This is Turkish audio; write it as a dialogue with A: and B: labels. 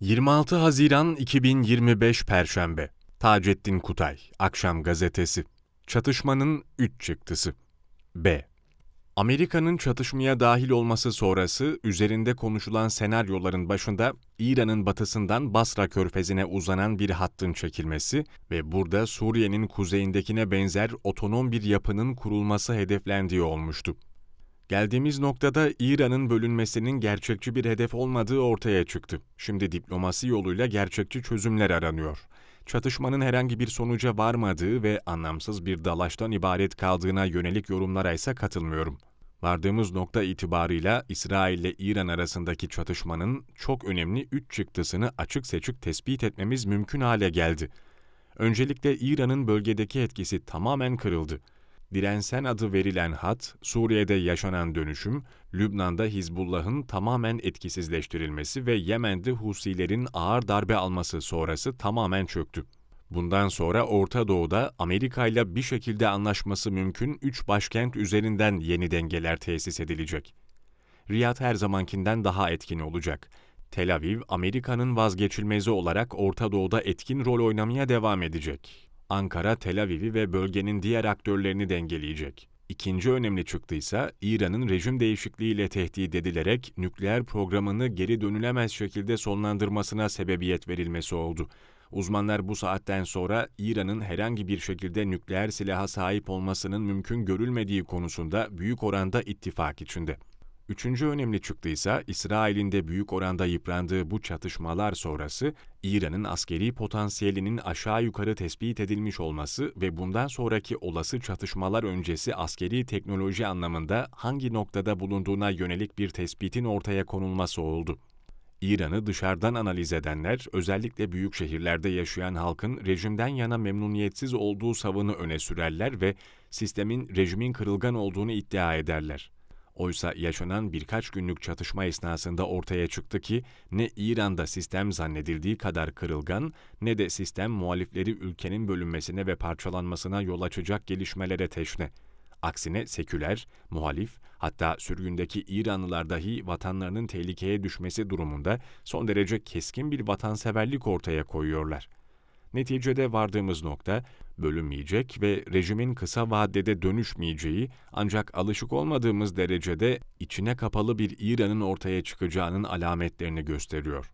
A: 26 Haziran 2025 Perşembe Taceddin Kutay Akşam Gazetesi Çatışmanın 3 çıktısı B. Amerika'nın çatışmaya dahil olması sonrası üzerinde konuşulan senaryoların başında İran'ın batısından Basra körfezine uzanan bir hattın çekilmesi ve burada Suriye'nin kuzeyindekine benzer otonom bir yapının kurulması hedeflendiği olmuştu. Geldiğimiz noktada İran'ın bölünmesinin gerçekçi bir hedef olmadığı ortaya çıktı. Şimdi diplomasi yoluyla gerçekçi çözümler aranıyor. Çatışmanın herhangi bir sonuca varmadığı ve anlamsız bir dalaştan ibaret kaldığına yönelik yorumlara ise katılmıyorum. Vardığımız nokta itibarıyla İsrail ile İran arasındaki çatışmanın çok önemli üç çıktısını açık seçik tespit etmemiz mümkün hale geldi. Öncelikle İran'ın bölgedeki etkisi tamamen kırıldı. Dirensen adı verilen hat, Suriye'de yaşanan dönüşüm, Lübnan'da Hizbullah'ın tamamen etkisizleştirilmesi ve Yemen'de Husilerin ağır darbe alması sonrası tamamen çöktü. Bundan sonra Orta Doğu'da Amerika ile bir şekilde anlaşması mümkün 3 başkent üzerinden yeni dengeler tesis edilecek. Riyad her zamankinden daha etkin olacak. Tel Aviv, Amerika'nın vazgeçilmezi olarak Orta Doğu'da etkin rol oynamaya devam edecek. Ankara, Tel Aviv'i ve bölgenin diğer aktörlerini dengeleyecek. İkinci önemli çıktıysa İran'ın rejim değişikliğiyle tehdit edilerek nükleer programını geri dönülemez şekilde sonlandırmasına sebebiyet verilmesi oldu. Uzmanlar bu saatten sonra İran'ın herhangi bir şekilde nükleer silaha sahip olmasının mümkün görülmediği konusunda büyük oranda ittifak içinde. Üçüncü önemli çıktıysa İsrail'in de büyük oranda yıprandığı bu çatışmalar sonrası İran'ın askeri potansiyelinin aşağı yukarı tespit edilmiş olması ve bundan sonraki olası çatışmalar öncesi askeri teknoloji anlamında hangi noktada bulunduğuna yönelik bir tespitin ortaya konulması oldu. İran'ı dışarıdan analiz edenler, özellikle büyük şehirlerde yaşayan halkın rejimden yana memnuniyetsiz olduğu savını öne sürerler ve sistemin rejimin kırılgan olduğunu iddia ederler. Oysa yaşanan birkaç günlük çatışma esnasında ortaya çıktı ki ne İran'da sistem zannedildiği kadar kırılgan ne de sistem muhalifleri ülkenin bölünmesine ve parçalanmasına yol açacak gelişmelere teşne. Aksine seküler, muhalif, hatta sürgündeki İranlılar dahi vatanlarının tehlikeye düşmesi durumunda son derece keskin bir vatanseverlik ortaya koyuyorlar. Neticede vardığımız nokta, bölünmeyecek ve rejimin kısa vadede dönüşmeyeceği ancak alışık olmadığımız derecede içine kapalı bir İran'ın ortaya çıkacağının alametlerini gösteriyor.